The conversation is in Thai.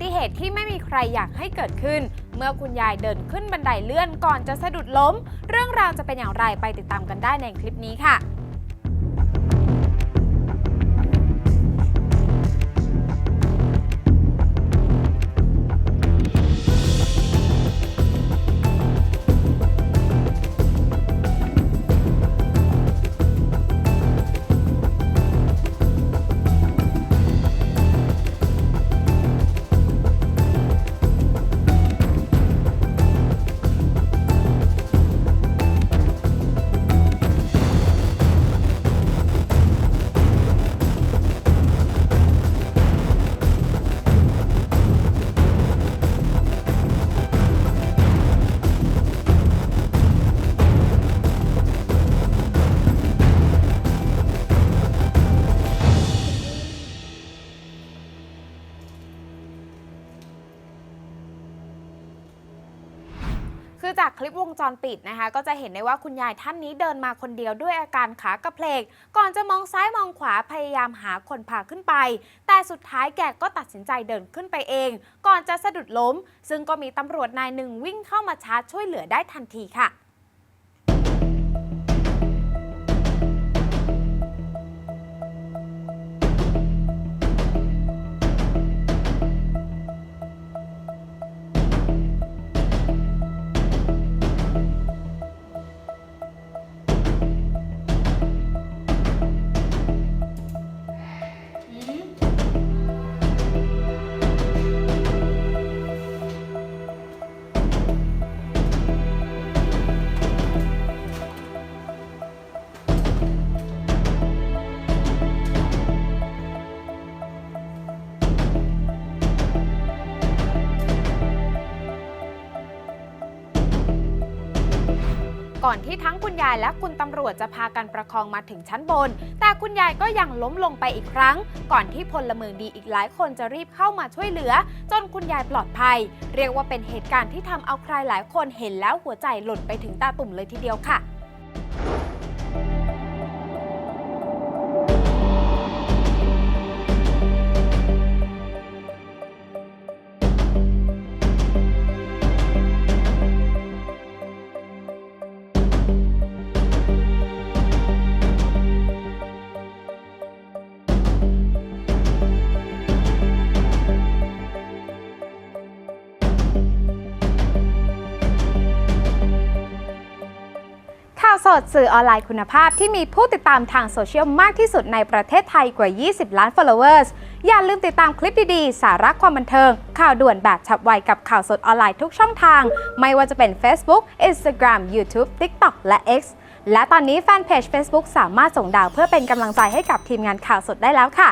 ติเหตุที่ไม่มีใครอยากให้เกิดขึ้น เมื่อคุณยายเดินขึ้นบันไดเลื่อนก่อนจะสะดุดล้ม เรื่องราวจะเป็นอย่างไรไปติดตามกันได้ในคลิปนี้ค่ะ คือจากคลิปวงจรปิดนะคะ ก็จะเห็นได้ว่าคุณยายท่านนี้เดินมาคนเดียวด้วยอาการขากระเพลก ก่อนจะมองซ้ายมองขวาพยายามหาคนพาขึ้นไป แต่สุดท้ายแกก็ตัดสินใจเดินขึ้นไปเอง ก่อนจะสะดุดล้ม ซึ่งก็มีตำรวจนายหนึ่งวิ่งเข้ามาชาร์จช่วยเหลือได้ทันทีค่ะ ก่อนที่ทั้งคุณยายและคุณตำรวจจะพากันประคองมาถึงชั้นบน แต่คุณยายก็ยังล้มลงไปอีกครั้ง ก่อนที่พลเมืองดีอีกหลายคนจะรีบเข้ามาช่วยเหลือ จนคุณยายปลอดภัย เรียกว่าเป็นเหตุการณ์ที่ทำเอาใครหลายคนเห็นแล้วหัวใจหล่นไปถึงตาตุ่มเลยทีเดียวค่ะ สดสื่อออนไลน์คุณภาพที่มีผู้ติดตามทางโซเชียลมากที่สุดในประเทศไทยกว่า 20 ล้าน followers อย่าลืมติดตามคลิปดีๆ สาระความบันเทิง ข่าวด่วนแบบฉับไวกับข่าวสดออนไลน์ทุกช่องทาง ไม่ว่าจะเป็น Facebook Instagram YouTube TikTok และ X และตอนนี้แฟนเพจ Facebook สามารถส่งดาวเพื่อเป็นกำลังใจให้กับทีมงานข่าวสดได้แล้วค่ะ